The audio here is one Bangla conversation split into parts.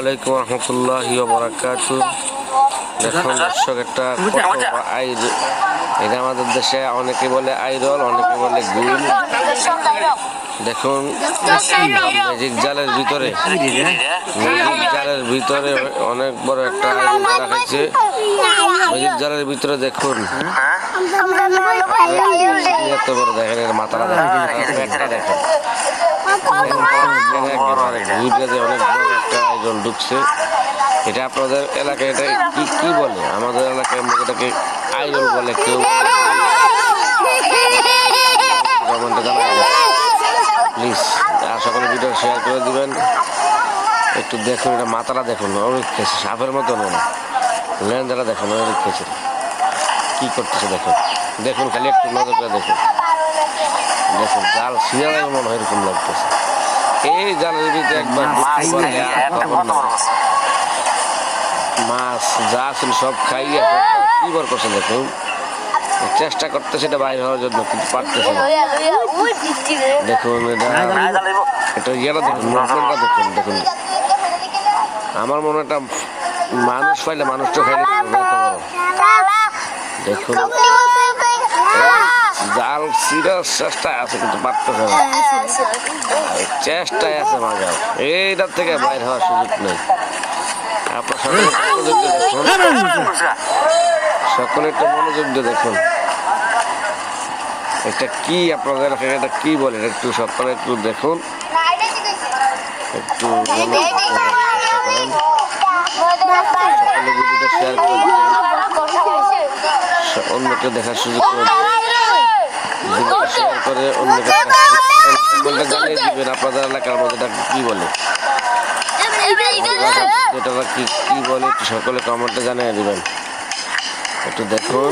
আলাইকুম রহমতুল্লাহ বরাকাত দেখুন দর্শক একটা কত আই এটা আমাদের দেশে অনেকে বলে আইরল অনেকে বলে গুল দেখুন ম্যাজিক জালের ভিতরে ম্যাজিক জালের ভিতরে অনেক বড় একটা আইরল রাখাইছে ম্যাজিক জালের ভিতরে দেখুন এত বড় দেখেন এর মাথাটা দেখেন পেটটা দেখেন অনেক বড় আয়োজন ঢুকছে, এটা আপনাদের এলাকায় এটা কি কি বলে? আমাদের এলাকায় আমরা এটাকে আইডল বলে কেউ প্লিজ আর সকলে ভিডিও শেয়ার করে দিবেন। একটু দেখুন, এটা মাথাটা দেখুন, অনেক খেয়েছে, সাপের মতো নয় লেন্দাটা দেখুন, অনেক খেয়েছে। কি করতেছে দেখুন। দেখুন খালি একটু নজর করে দেখুন। দেখুন, জাল সিরিয়াল মনে হয় এরকম লাগতেছে। এই জালের ভিতরে একবার। মাছ যা ছিল সব খাইয়ে কি বার করছে দেখুন। চেষ্টা করতে সেটা বাইরে হওয়ার জন্য কিন্তু পারতেছে না। দেখুন এটা এটা ইয়েটা দেখুন মুভমেন্টটা দেখুন দেখুন। আমার মনে হয় একটা মানুষ পাইলে মানুষটা খাইলে দেখুন। জাল সিরিয়াস চেষ্টায় আছে কিন্তু পারতেছে না এই চেষ্টায় আছে মাঝে এইটার থেকে বাইরে হওয়ার সুযোগ নেই। আপনার সকলে একটু মনোযোগ দিয়ে দেখুন। সকলে একটু মনোযোগ দিয়ে দেখুন। এটা কি আপনাদের এলাকায় এটা কি বলে? এটা একটু সকলে একটু দেখুন। একটু চেষ্টা করেন। সকলে ভিডিওটা শেয়ার করে দিবেন অন্যকে দেখার সুযোগ করে দিবেন শেয়ার করে অন্যকে বলতে জানিয়ে দিবেন আপনাদের এলাকার মধ্যে এটা কি বলে? যেটা বা কি কি বলে একটু সকলে কমেন্টে জানিয়ে দিবেন। একটু দেখুন।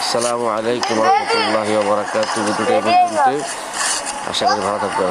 আসসালামু আলাইকুম রহমতুল্লাহ ভিডিওটা আশা করি ভালো থাকবে